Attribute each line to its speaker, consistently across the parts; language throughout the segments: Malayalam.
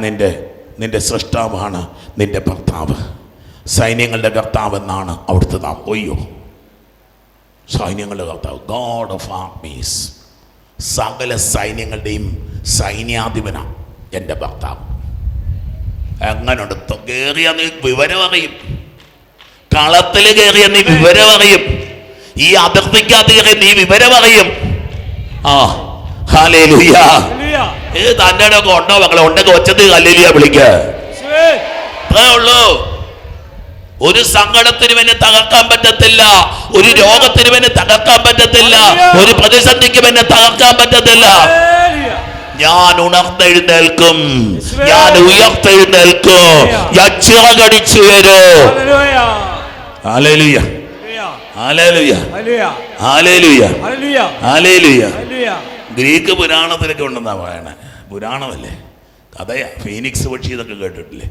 Speaker 1: നിന്റെ നിന്റെ സൃഷ്ടാവാണ് നിന്റെ ഭർത്താവ്. സൈന്യങ്ങളുടെ കർത്താവ് എന്നാണ് അവിടുത്തെ നാം. ഒയ്യോ. സൈന്യങ്ങളുടെ കർത്താവ്. ഗോഡ് ഓഫ് ആർമീസ് സകല സൈന്യങ്ങളുടെയും സൈന്യാധിപനാണ് എന്റെ ഭർത്താവ്. എങ്ങനെയുണ്ട് ത- കയറിയ നീ വിവരം അറിയും. കളത്തിൽ കയറിയ നീ വിവരം അറിയും. ഈ അതിർത്തിക്കകത്ത് കയറിയ നീ വിവരം അറിയും. ആ ഹാലേ ലുയ്യാ ഇത് തന്റെ ഒക്കെ ഉണ്ടോ മക്കളെ? ഉണ്ടെങ്കിൽ ഒച്ചത്തിൽ കല്ലിലിയ വിളിക്ക ഉള്ളൂ. ഒരു സങ്കടത്തിന് പിന്നെ തകർക്കാൻ പറ്റത്തില്ല. ഒരു രോഗത്തിന് പിന്നെ തകർക്കാൻ പറ്റത്തില്ല. ഒരു പ്രതിസന്ധിക്ക് പിന്നെ തകർക്കാൻ പറ്റത്തില്ല. ഞാൻ ഉണർത്തെഴുന്നേൽക്കും ഞാൻ ഉയർത്തെഴുന്നേൽക്കും. ഞാൻ ചിറകടിച്ചു വരൂ. Hallelujah hallelujah hallelujah hallelujah Greek പുരാണത്തിലൊക്കെ ഉണ്ടെന്നാ പറയണേ. പുരാണമല്ലേ? കഥയാ. ഫീനിക്സ് പക്ഷി ഇതൊക്കെ കേട്ടിട്ടില്ലേ?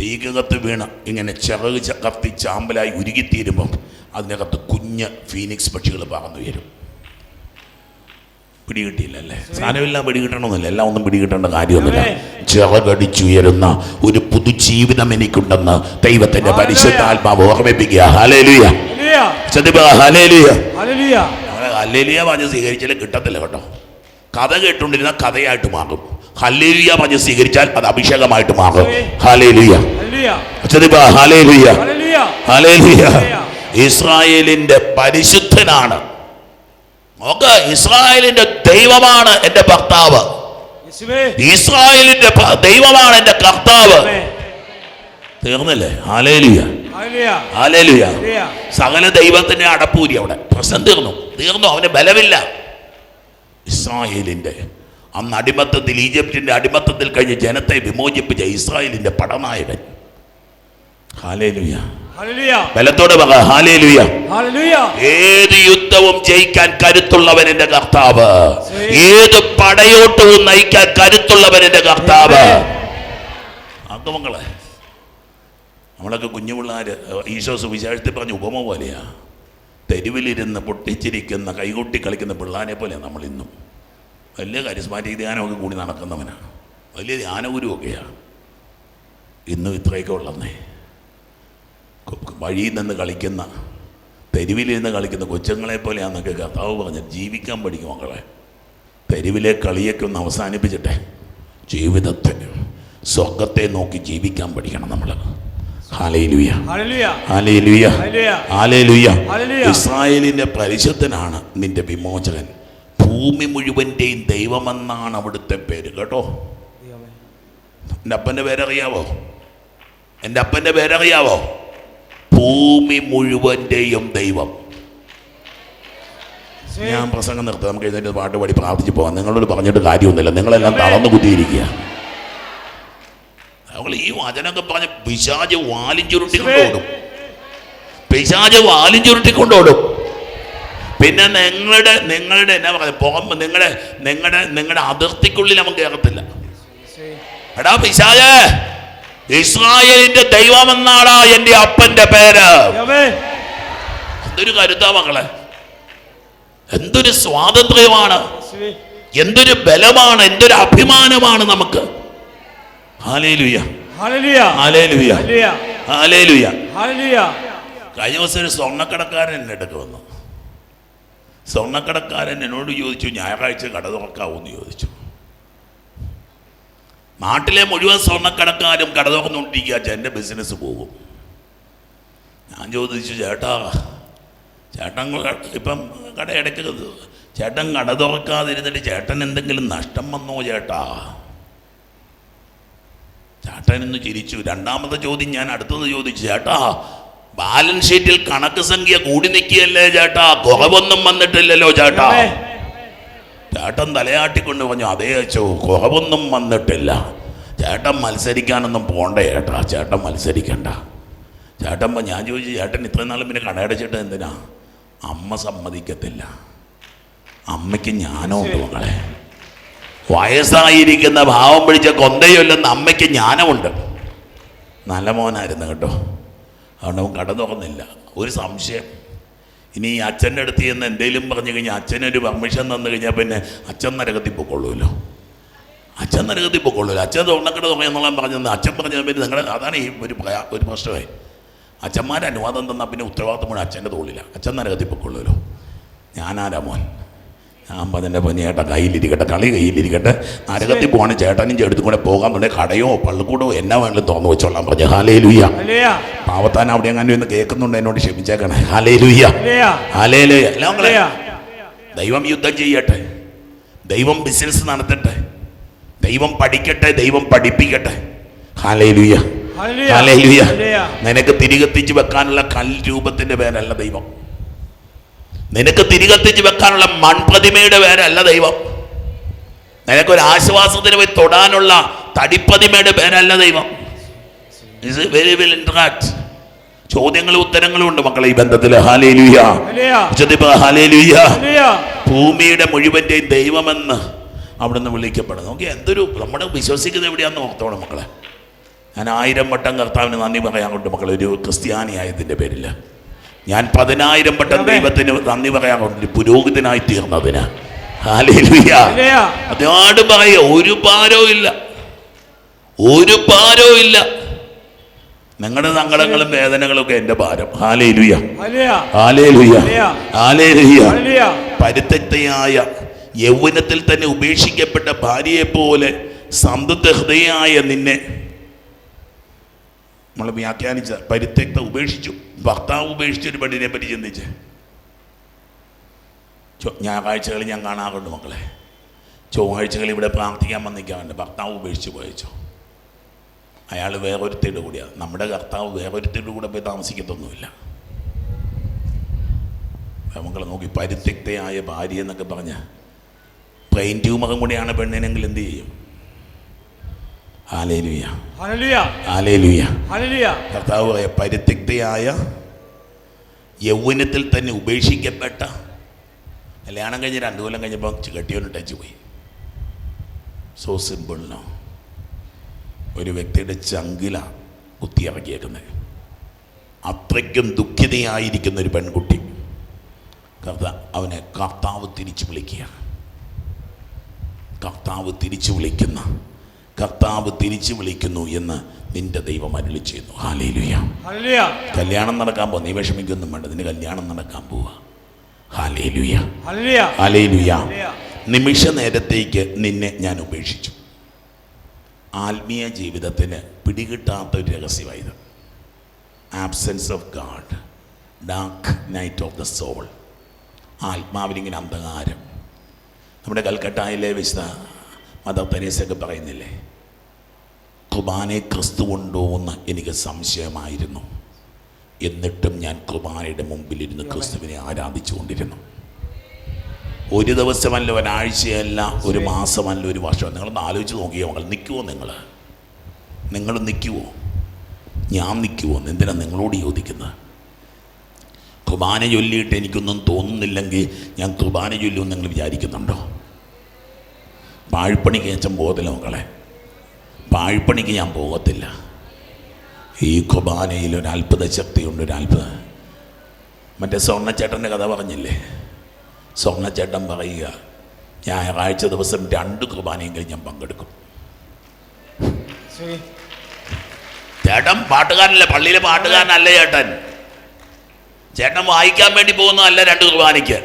Speaker 1: തീക്കകത്ത് വീണ ഇങ്ങനെ ചിറക് കത്തി ചാമ്പലായി ഉരുകിത്തീരുമ്പം അതിനകത്ത് കുഞ്ഞ് ഫീനിക്സ് പക്ഷികൾ പറന്നു വരും. പിടികിട്ടിയില്ലല്ലേ? സാധനമില്ല പിടികിട്ടണമെന്നില്ല. എല്ലാം ഒന്നും പിടികിട്ടേണ്ട കാര്യമൊന്നുമില്ല. ചിറകടിച്ചുയരുന്ന ഒരു പുതുജീവിതം എനിക്കുണ്ടെന്ന് ദൈവത്തിന്റെ പരിശുദ്ധാത്മാവ് ഓർമ്മിപ്പിക്കുക. ഹലേലുയ ഹലേലുയ ഹല്ലേലിയ പറഞ്ഞ് സ്വീകരിച്ചാലും കിട്ടത്തില്ല കേട്ടോ. കഥ കേട്ടുകൊണ്ടിരുന്ന കഥയായിട്ട് മാറും. ഹലേലിയ പറഞ്ഞ് സ്വീകരിച്ചാൽ അത് അഭിഷേകമായിട്ട് മാറും. ഹലേലിയ ഹലേലിയ ഹലേലിയ ഇസ്രായേലിന്റെ പരിശുദ്ധനാണ്. നോക്ക് ഇസ്രായേലിന്റെ ദൈവമാണ് എന്റെ ഭർത്താവ്. ഇസ്രായേലിന്റെ ദൈവമാണ് എന്റെ കർത്താവ്. തീർന്നില്ലേ? ഹാലേലിയ ഹാലേലിയ സകല ദൈവത്തിന്റെ അടപ്പൂരി അവിടെ. പ്രശ്നം തീർന്നു. തീർന്നു. അവന് ബലമില്ല. ഇസ്രായേലിന്റെ അന്ന് അടിമത്തത്തിൽ ഈജിപ്തിന്റെ അടിമത്തത്തിൽ കഴിഞ്ഞ് ജനത്തെ വിമോചിപ്പിച്ച ഇസ്രായേലിന്റെ പടനായകൻ. ഹാലേലുയ ബലത്തോടെ ഏത് യുദ്ധവും ജയിക്കാൻ കരുത്തുള്ളവൻ എന്റെ കർത്താവ്. ഏത് പടയോട്ടവും നയിക്കാൻ കരുത്തുള്ളവൻ എന്റെ കർത്താവ്. അംഗമങ്ങളെ നമ്മളൊക്കെ കുഞ്ഞു ഈശോസ് ഈശോ സുവിശേഷത്തിൽ പറഞ്ഞ ഉപമ പോലെയാ. തെരുവിലിരുന്ന് പൊട്ടിച്ചിരിക്കുന്ന കൈകൊട്ടി കളിക്കുന്ന പിള്ളേരെ പോലെയാണ് നമ്മൾ ഇന്നും. വലിയ കരിസ്മാറ്റിക് ധ്യാനമൊക്കെ കൂടി നടക്കുന്നവനാണ്. വലിയ ധ്യാനഗുരുവൊക്കെയാണ്. ഇന്നും ഇത്രയൊക്കെ ഉള്ളന്നേ. വഴിയിൽ നിന്ന് കളിക്കുന്ന തെരുവിലിരുന്ന് കളിക്കുന്ന കൊച്ചുങ്ങളെ പോലെയാണെന്നൊക്കെ കർത്താവ് പറഞ്ഞ ജീവിക്കാൻ പഠിക്കും മക്കളെ. തെരുവിലെ കളിയൊക്കെ ഒന്ന് അവസാനിപ്പിച്ചിട്ടെ. ജീവിതത്തെ സ്വർഗത്തെ നോക്കി ജീവിക്കാൻ പഠിക്കണം നമ്മൾ ഇസ്രായേലിന്റെ പരിശുദ്ധനാണ് നിന്റെ വിമോചകൻ. ഭൂമി മുഴുവന്റെയും ദൈവമെന്നാണ് അവിടുത്തെ പേര് കേട്ടോ? എന്റെ അപ്പന്റെ പേരറിയാവോ? എന്റെ അപ്പന്റെ പേരറിയാവോ? ഭൂമി മുഴുവന്റെയും ദൈവം. ഞാൻ പ്രസംഗം നിർത്താം. നമുക്ക് എഴുന്നേറ്റ് പാട്ട് പാടി പ്രാർത്ഥിച്ച് പോകാം. നിങ്ങളോട് പറഞ്ഞിട്ട് കാര്യമൊന്നുമില്ല. നിങ്ങളെല്ലാം തളർന്നു കുത്തിയിരിക്കുക അവൾ ഈ വചനമൊക്കെ പറഞ്ഞ് പിശാജ് വാലിഞ്ചുരുട്ടി ചുരുട്ടിക്കൊണ്ടോടും പിശാജ് വാലിഞ്ചുരുട്ടി ചുരുട്ടിക്കൊണ്ടോടും പിന്നെ നിങ്ങളുടെ നിങ്ങളുടെ എന്നാ പറയുക പുറമ്പ് നിങ്ങളുടെ നിങ്ങളുടെ നിങ്ങളുടെ അതിർത്തിക്കുള്ളിൽ നമുക്ക് കയറത്തില്ല. എടാ പിശാജ് ഇസ്രായേലിന്റെ ദൈവമെന്നാടാ എന്റെ അപ്പന്റെ പേര്? എന്തൊരു കരുത്താ മക്കളെ എന്തൊരു സ്വാതന്ത്ര്യമാണ്. എന്തൊരു ബലമാണ് എന്തൊരു അഭിമാനമാണ് നമുക്ക്. Hallelujah hallelujah hallelujah. കഴിഞ്ഞ ദിവസം ഒരു സ്വർണക്കടക്കാരൻ എന്റെ അടുക്ക് വന്നു. സ്വർണക്കടക്കാരൻ എന്നോട് ചോദിച്ചു ഞായറാഴ്ച കട തുറക്കാവൂന്ന് ചോദിച്ചു. നാട്ടിലെ മുഴുവൻ സ്വർണക്കടക്കാരും കട തുറന്നുകൊണ്ടിരിക്കുക എന്റെ ബിസിനസ് പോകും. ഞാൻ ചോദിച്ചു ചേട്ടാ ചേട്ടൻ ഇപ്പം കട ഇടയ്ക്ക് ചേട്ടൻ കട തുറക്കാതിരുന്നിട്ട് ചേട്ടൻ എന്തെങ്കിലും നഷ്ടം വന്നോ ചേട്ടാ? ചേട്ടൻ ഇന്ന് ചിരിച്ചു. രണ്ടാമത്തെ ചോദ്യം ഞാൻ അടുത്തത് ചോദിച്ചു ചേട്ടാ ബാലൻസ് ഷീറ്റിൽ കണക്ക് സംഖ്യ കൂടി നിൽക്കുകയല്ലേ ചേട്ടാ? കുറവൊന്നും വന്നിട്ടില്ലല്ലോ ചേട്ടാ. ചേട്ടൻ തലയാട്ടിക്കൊണ്ട് പറഞ്ഞു അതേ അച്ചോ കുറവൊന്നും വന്നിട്ടില്ല. ചേട്ടൻ മത്സരിക്കാനൊന്നും പോണ്ട ചേട്ടാ ചേട്ടൻ മത്സരിക്കണ്ട. ചേട്ടൻ ഞാൻ ചോദിച്ചു ചേട്ടൻ ഇത്രയും നാളും പിന്നെ കടയടച്ചിട്ട് എന്തിനാ? അമ്മ സമ്മതിക്കത്തില്ല. അമ്മയ്ക്ക് ഞാനോ ഉണ്ട് മകളെ വയസ്സായിരിക്കുന്ന ഭാവം പിടിച്ച കൊന്തയൊല്ലെന്ന് അമ്മയ്ക്ക് ജ്ഞാനമുണ്ട്. നല്ല മോനായിരുന്നു കേട്ടോ. അതുകൊണ്ട് അവൻ കട തുറന്നില്ല. ഒരു സംശയം. ഇനി ഈ അച്ഛന്റെ അടുത്ത് ചെന്ന് എന്തെങ്കിലും പറഞ്ഞു കഴിഞ്ഞാൽ അച്ഛനൊരു പെർമിഷൻ തന്നു കഴിഞ്ഞാൽ പിന്നെ അച്ഛൻ നരകത്തിൽ പൊക്കൊള്ളൂല്ലോ അച്ഛൻ നരകത്തിൽ പൊക്കൊള്ളൂല്ലോ അച്ഛൻ തുറന്നക്കട തുറയെന്നുള്ള പറഞ്ഞത് അച്ഛൻ പറഞ്ഞാൽ പിന്നെ നിങ്ങളുടെ അതാണ് ഈ ഒരു ഒരു പ്രശ്നമേ. അച്ഛന്മാരെ അനുവാദം തന്നാൽ പിന്നെ ഉത്തരവാദിത്തം മുഴുവൻ അച്ഛന്റെ തോളില്ല അച്ഛൻ നരകത്തിൽ പൊക്കൊള്ളൂല്ലോ ഞാനാരാ മോൻ? ഞാൻ പറഞ്ഞ പൊന്നി ചേട്ടാ കയ്യിലിരിക്കട്ടെ കളി കയ്യിലിരിക്കട്ടെ. നരകത്തിൽ പോകണ ചേട്ടനും ചേട്ടത്തും കൂടെ പോകാൻ തുടങ്ങി കടയോ പള്ളിക്കൂടോ എന്നാ വേണമെങ്കിലും തോന്നു വെച്ചോളാം പറഞ്ഞു. ഹാലേ ലുയ്യ പാവത്താൻ അവിടെ എങ്ങനെ ഒന്ന് കേൾക്കുന്നുണ്ട് എന്നോട് ക്ഷമിച്ചേക്കണേ. ഹാലേ ലുയ്യ ഹാലേ ലുയ്യ ദൈവം യുദ്ധം ചെയ്യട്ടെ. ദൈവം ബിസിനസ് നടത്തട്ടെ. ദൈവം പഠിക്കട്ടെ ദൈവം പഠിപ്പിക്കട്ടെ. ഹാലേ ലുയ്യ ഹാലേ ലുയ്യ നിനക്ക് തിരികെത്തിച്ച് വെക്കാനുള്ള കൽ രൂപത്തിന്റെ പേരല്ല ദൈവം. നിനക്ക് തിരികത്തിച്ച് വെക്കാനുള്ള മൺപ്രതിമയുടെ പേരല്ല ദൈവം. നിനക്കൊരു ആശ്വാസത്തിന് പോയി തൊടാനുള്ള തടിപ്പതിമയുടെ പേരല്ല ദൈവം. ഇസ് വെരി വെൽ ഇൻട്രാക്ട് ചോദ്യങ്ങളും ഉത്തരങ്ങളും ഉണ്ട് മക്കളെ ഈ ബന്ധത്തിൽ ഭൂമിയുടെ മുഴുവന്റെയും ദൈവമെന്ന് അവിടുന്ന് വിളിക്കപ്പെടുന്നു. നോക്കി എന്തൊരു നമ്മുടെ വിശ്വസിക്കുന്നത് എവിടെയാണെന്ന് ഓർത്തോണം മക്കളെ. ഞാൻ ആയിരം വട്ടം കർത്താവിന് നന്ദി പറയാൻ കൊണ്ട് മക്കളെ ഒരു ക്രിസ്ത്യാനിയായതിന്റെ പേരിൽ ഞാൻ പതിനായിരം വട്ടം ദൈവത്തിന് നന്ദി പറയാൻ പുരോഹിതനായി തീർന്നതിന്. അതാട് പറയ ഒരു പാരോ ഇല്ല. ഒരു പാരോ ഇല്ല. നിങ്ങളുടെ സങ്കടങ്ങളും വേദനകളും ഒക്കെ എന്റെ ഭാരം. ഹാലേലുയ ഹാലേലുയ ഹാലേലുയ പരിത്യക്തയായ യൗവനത്തിൽ തന്നെ ഉപേക്ഷിക്കപ്പെട്ട ഭാര്യയെ പോലെ സന്തത ഹൃദയായ നിന്നെ നമ്മൾ വ്യാഖ്യാനിച്ച പരിത്യക്ത ഉപേക്ഷിച്ചു. ഭർത്താവ് ഉപേക്ഷിച്ചൊരു പെണ്ണിനെ പറ്റി ചിന്തിച്ച്. ഞായറാഴ്ചകൾ ഞാൻ കാണാറുണ്ട് മക്കളെ. ചൊവ്വാഴ്ചകൾ ഇവിടെ പ്രാർത്ഥിക്കാൻ വന്നിരിക്കാറുണ്ട്. ഭർത്താവ് ഉപേക്ഷിച്ച് പോയച്ചോ? അയാൾ വേറൊരുത്തരുടെ കൂടിയാണ്. നമ്മുടെ കർത്താവ് വേറൊരുത്തരുടെ കൂടെ പോയി താമസിക്കത്തൊന്നുമില്ല. മക്കളെ നോക്കി പരിത്യക്തയായ ഭാര്യ എന്നൊക്കെ പറഞ്ഞ ബ്രെയിൻ ട്യൂമറും കൂടിയാണ് പെണ്ണിനെങ്കിൽ എന്ത് ചെയ്യും? കർത്താവ് പരിത്യക്തയായ യൗവനത്തിൽ തന്നെ ഉപേക്ഷിക്കപ്പെട്ട കല്യാണം കഴിഞ്ഞ് രണ്ടു കൊല്ലം കഴിഞ്ഞപ്പോൾ കെട്ടിയോന് ടച്ച് പോയി. സോ സിമ്പിൾ നോ ഒരു വ്യക്തിയുടെ ചങ്കില കുത്തിയിറക്കിയേക്കുന്നത് അത്രയ്ക്കും ദുഃഖിതയായിരിക്കുന്ന ഒരു പെൺകുട്ടി. കർത്താവ് അവനെ കർത്താവ് തിരിച്ചു വിളിക്കുക കർത്താവ് തിരിച്ചു വിളിക്കുന്ന കർത്താവ് തിരിച്ചു വിളിക്കുന്നു എന്ന് നിന്റെ ദൈവം അരുളി ചെയ്യുന്നു. ഹാലേലുയ കല്യാണം നടക്കാൻ പോവാ. നീ വിഷമിക്കൊന്നും വേണ്ട. നിന്റെ കല്യാണം നടക്കാൻ പോവാ. ഹാലേലുയ ഹാലേലുയ നിമിഷ നേരത്തേക്ക് നിന്നെ ഞാൻ ഉപേക്ഷിച്ചു. ആത്മീയ ജീവിതത്തിന് പിടികിട്ടാത്ത ഒരു രഹസ്യമായത്. Absence of God dark night of the soul ആത്മാവിലിങ്ങനെ അന്ധകാരം. നമ്മുടെ കൽക്കട്ടയിലെ വിശുദ്ധ മദർ തെരേസയൊക്കെ പറയുന്നില്ലേ? കുർബാനെ ക്രിസ്തു ഉണ്ടോ എന്ന് എനിക്ക് സംശയമായിരുന്നു. എന്നിട്ടും ഞാൻ കുർബാനയുടെ മുമ്പിലിരുന്ന് ക്രിസ്തുവിനെ ആരാധിച്ചുകൊണ്ടിരുന്നു. ഒരു ദിവസമല്ല ഒരാഴ്ചയല്ല ഒരു മാസമല്ല ഒരു വർഷം നിങ്ങളൊന്ന് ആലോചിച്ച് നോക്കിയോ മകൾ നിൽക്കുമോ നിങ്ങൾ നിങ്ങൾ നിൽക്കുമോ ഞാൻ നിൽക്കുമോ എന്തിനാണ് നിങ്ങളോട് ചോദിക്കുന്നത്? കുർബാന ചൊല്ലിയിട്ട് എനിക്കൊന്നും തോന്നുന്നില്ലെങ്കിൽ ഞാൻ കുർബാന ചൊല്ലുമെന്ന് നിങ്ങൾ വിചാരിക്കുന്നുണ്ടോ? പാഴ്പ്പണിക്ക് കേച്ചം പോകത്തില്ല മക്കളെ. പാഴ്പ്പണിക്ക് ഞാൻ പോകത്തില്ല. ഈ ഖുബാനയിൽ ഒരു അത്ഭുത ശക്തിയുണ്ട് ഒരു അത്ഭുത. മറ്റേ സ്വർണച്ചേട്ടന്റെ കഥ പറഞ്ഞില്ലേ? സ്വർണച്ചേട്ടൻ പറയുക ഞായറാഴ്ച ദിവസം രണ്ട് കുർബാനയെങ്കിലും ഞാൻ പങ്കെടുക്കും. ചേട്ടൻ പാട്ടുകാരനല്ലേ? പള്ളിയിലെ പാട്ടുകാരനല്ലേ ചേട്ടൻ? ചേട്ടൻ വായിക്കാൻ വേണ്ടി പോകുന്നതല്ല രണ്ട് കുർബാനയ്ക്ക്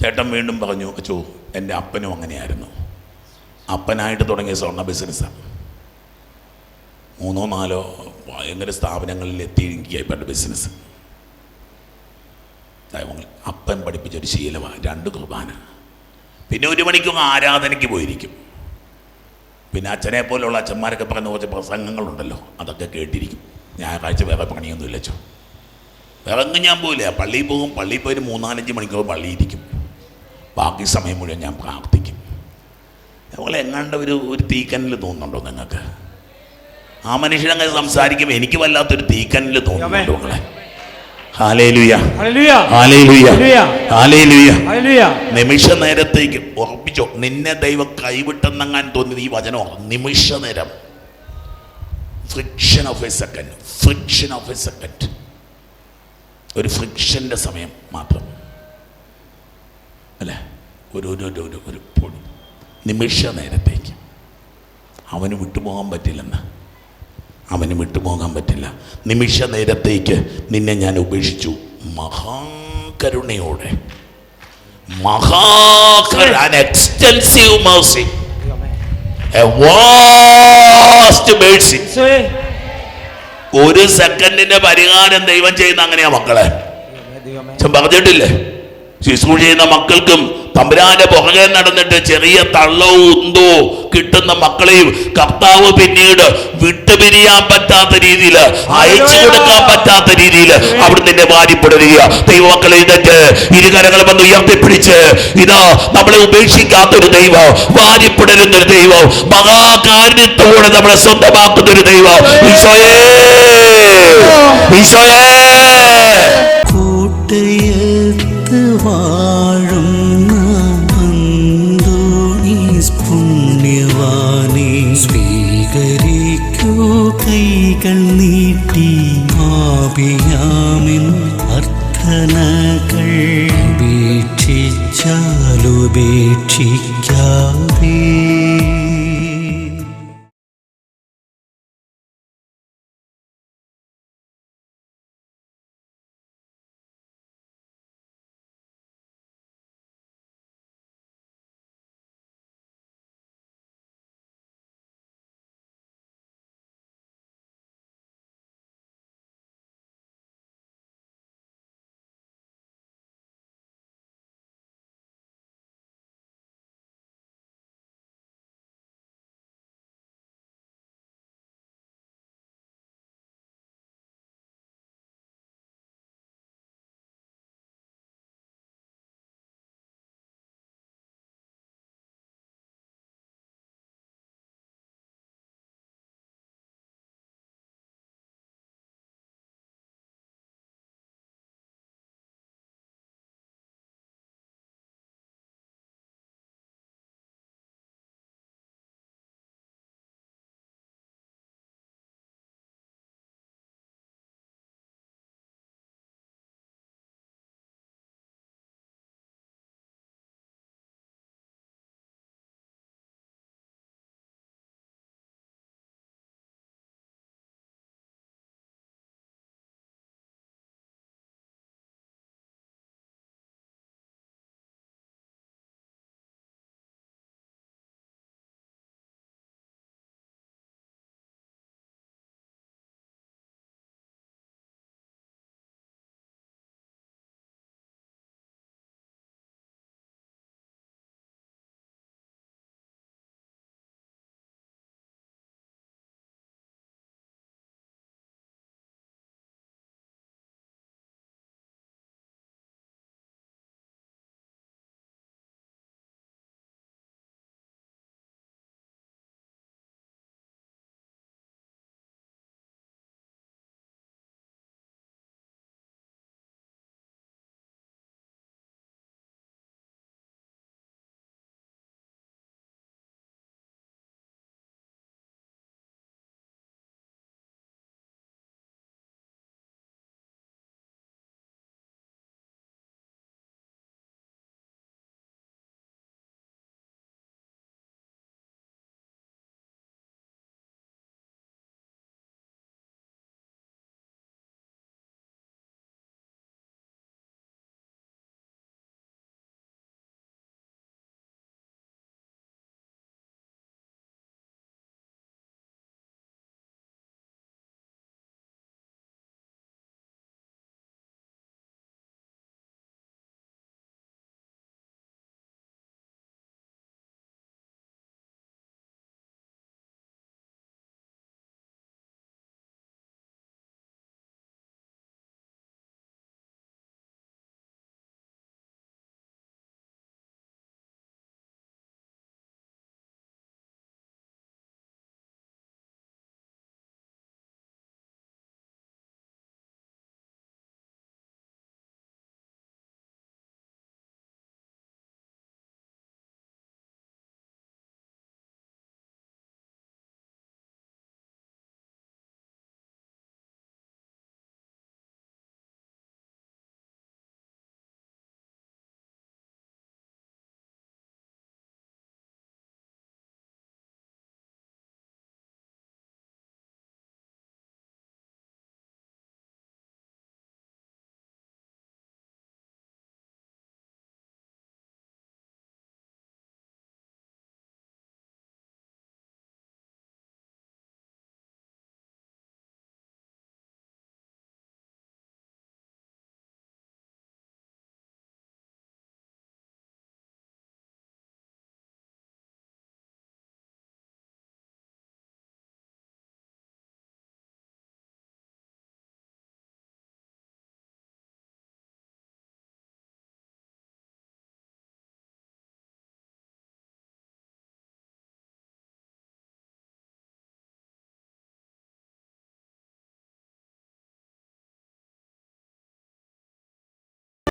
Speaker 1: ചേട്ടൻ വീണ്ടും പറഞ്ഞു അച്ചോ എന്റെ അപ്പനും അങ്ങനെയായിരുന്നു. അപ്പനായിട്ട് തുടങ്ങിയ സ്വർണ ബിസിനസ്സാണ് മൂന്നോ നാലോ ഭയങ്കര സ്ഥാപനങ്ങളിൽ എത്തിയിരിക്കുകയായിപ്പെട്ട ബിസിനസ് ദൈവങ്ങൾ അപ്പൻ പഠിപ്പിച്ചൊരു ശീലമാണ് രണ്ട് കുർബാന. പിന്നെ ഒരു മണിക്കും ആരാധനയ്ക്ക് പോയിരിക്കും. പിന്നെ അച്ഛനെ പോലുള്ള അച്ഛന്മാരൊക്കെ പറയുന്ന കുറച്ച് പ്രസംഗങ്ങളുണ്ടല്ലോ അതൊക്കെ കേട്ടിരിക്കും. ഞായറാഴ്ച വേറെ പണിയൊന്നുമില്ല ചോ വേറെ ഒന്നും ഞാൻ പോയില്ല പള്ളിയിൽ പോകും പള്ളിയിൽ പോയി മൂന്നാലഞ്ച് മണിക്കൂർ പള്ളിയിരിക്കും ബാക്കി സമയം മുഴുവൻ ഞാൻ പ്രാർത്ഥിക്കും. അതുപോലെ എങ്ങാണ്ട് ഒരു ഒരു തീക്കനിൽ തോന്നുന്നുണ്ടോ നിങ്ങൾക്ക് ആ മനുഷ്യനങ്ങനെ സംസാരിക്കുമ്പോൾ എനിക്ക് വല്ലാത്തൊരു തീക്കനിൽ തോന്നുന്നുണ്ടോ നിങ്ങളെ? നിമിഷ നേരത്തേക്ക് ഉറപ്പിച്ചോ. നിന്നെ ദൈവം കൈവിട്ടെന്നങ്ങാൻ തോന്നിയത് ഈ വചനോ നിമിഷ നേരം fraction of a second fraction of a second ഒരു ഫ്രിക്ഷന്റെ സമയം മാത്രം. അല്ലേ? ഒരു ഒരു ഒരു ഒരു ഒരു പൊടി. നിമിഷ നേരത്തേക്ക് അവന് വിട്ടുപോകാൻ പറ്റില്ലെന്ന്. അവന് വിട്ടുപോകാൻ പറ്റില്ല. നിമിഷ നേരത്തേക്ക് നിന്നെ ഞാൻ ഉപേക്ഷിച്ചു. മഹാകരുണയോടെ. മഹാകര എക്സ്റ്റൻസീവ് vast mercy. ഒരു സെക്കൻഡിന്റെ പരിഹാരം ദൈവം ചെയ്യുന്ന അങ്ങനെയാ മക്കളെ. പറഞ്ഞിട്ടില്ലേ? ശുശ്രൂഷ ചെയ്യുന്ന മക്കൾക്കും തമ്പുരാന്റെ പുറകെ നടന്നിട്ട് ചെറിയ തള്ളോ ഉന്തോ കിട്ടുന്ന മക്കളെയും കർത്താവ് പിന്നീട് വിട്ടുപിരിയാൻ പറ്റാത്ത രീതിയിൽ അയച്ചു കൊടുക്കാൻ പറ്റാത്ത രീതിയിൽ അവിടെ നിന്നെ വാരിപ്പെടുക ദൈവമക്കളെ ഇതൊക്കെ ഇരുകരങ്ങൾ വന്ന് ഉയർത്തിപ്പിടിച്ച് ഇതാ നമ്മളെ ഉപേക്ഷിക്കാത്ത ഒരു ദൈവം വാരിപ്പെടരുന്ന ഒരു ദൈവം മഹാകാരുണ്യത്തോടെ നമ്മളെ സ്വന്തമാക്കുന്ന ഒരു ദൈവം. ഈശോയേ. ഈശോയേ.
Speaker 2: ഉപേക്ഷിക്കാതേ